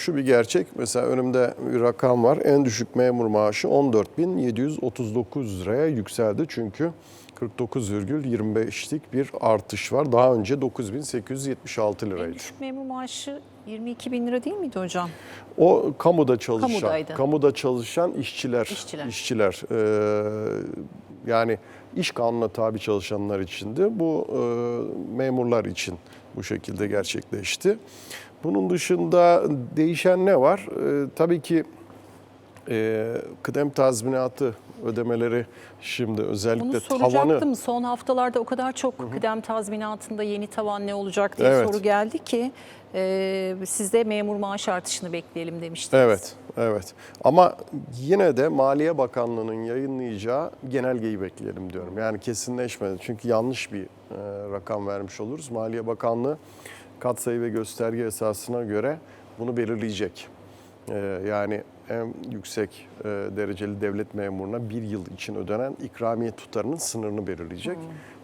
Şu bir gerçek. Mesela önümde bir rakam var. En düşük memur maaşı 14.739 liraya yükseldi. Çünkü 49,25'lik bir artış var. Daha önce 9.876 En liraydı. düşük memur maaşı 22 bin lira değil miydi hocam? O kamuda çalışan, Kamudaydı. kamuda çalışan işçiler, İşçiler. işçiler, eee, yani iş kanununa tabi çalışanlar içindi. Bu eee, memurlar için bu şekilde gerçekleşti. Bunun dışında değişen ne var? Eee, tabii ki eee, kıdem tazminatı ödemeleri şimdi özellikle Bunu tavanı soracaktım. Son haftalarda o kadar çok kıdem tazminatında yeni tavan ne olacak diye Evet. soru geldi ki e, siz de memur maaş artışını bekleyelim demiştiniz. Evet, evet. Ama yine de Maliye Bakanlığı'nın yayınlayacağı genelgeyi bekleyelim diyorum. Yani kesinleşmedi. Çünkü yanlış bir e, rakam vermiş oluruz. Maliye Bakanlığı katsayı ve gösterge esasına göre bunu belirleyecek. E, yani en yüksek e, dereceli devlet memuruna bir yıl için ödenen ikramiye tutarının sınırını belirleyecek.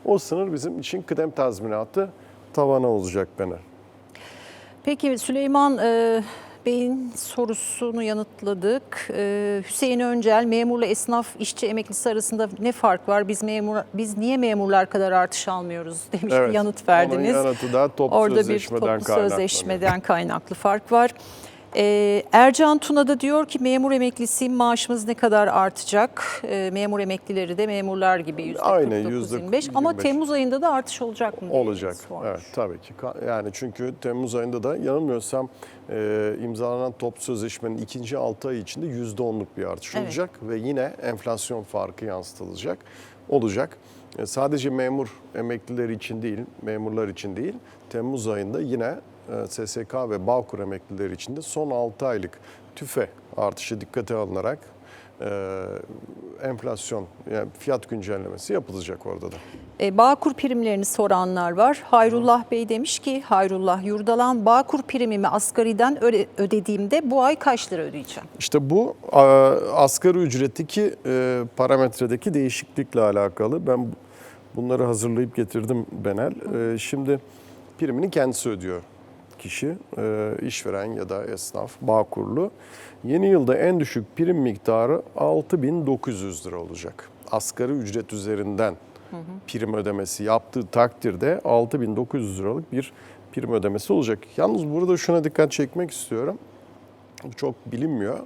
O sınır bizim için kıdem tazminatı tavanı olacak Bener. Peki Süleyman e, Bey'in sorusunu yanıtladık. E, Hüseyin Öncel, memurla esnaf işçi emeklisi arasında ne fark var? Biz memur biz niye memurlar kadar artış almıyoruz demiş bir yanıt verdiniz. Onun yanıtı da toplu Orada bir toplu kaynaklanıyor. sözleşmeden kaynaklı fark var. Ee, Ercan Tuna da diyor ki memur emeklisiyim maaşımız ne kadar artacak? Ee, memur emeklileri de memurlar gibi yüzde Aynen, 49, yüzde 25. Ama 25. Temmuz ayında da artış olacak mı? Olacak. Evet tabii ki. Yani çünkü Temmuz ayında da yanılmıyorsam e, imzalanan toplu sözleşmenin ikinci 6 ay içinde %10'luk bir artış Evet. olacak ve yine enflasyon farkı yansıtılacak. Olacak. E, sadece memur emeklileri için değil, memurlar için değil, Temmuz ayında yine SSK ve Bağkur emeklileri için de son 6 aylık tüfe artışı dikkate alınarak e, enflasyon, yani fiyat güncellemesi yapılacak orada da. E, Bağkur primlerini soranlar var. Hayrullah Bey demiş ki Hayrullah Yurdalan Bağkur primimi asgariden öde- ödediğimde bu ay kaç lira ödeyeceğim? İşte bu a, asgari ücretteki e, parametredeki değişiklikle alakalı. Ben bu- bunları hazırlayıp getirdim Benel. E, şimdi primini kendisi ödüyor kişi, e, işveren ya da esnaf, bağkurlu. Yeni yılda en düşük prim miktarı 6900 lira olacak. Asgari ücret üzerinden prim ödemesi yaptığı takdirde 6900 liralık bir prim ödemesi olacak. Yalnız burada şuna dikkat çekmek istiyorum çok bilinmiyor.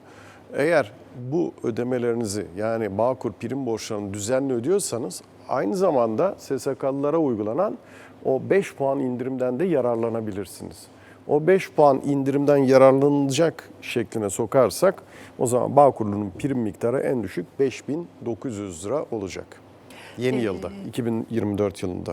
Eğer bu ödemelerinizi yani Bağkur prim borçlarını düzenli ödüyorsanız aynı zamanda SSK'lılara uygulanan o 5 puan indirimden de yararlanabilirsiniz. O 5 puan indirimden yararlanılacak şekline sokarsak o zaman Bağkurlu'nun prim miktarı en düşük 5900 lira olacak. Yeni yılda, 2024 yılında.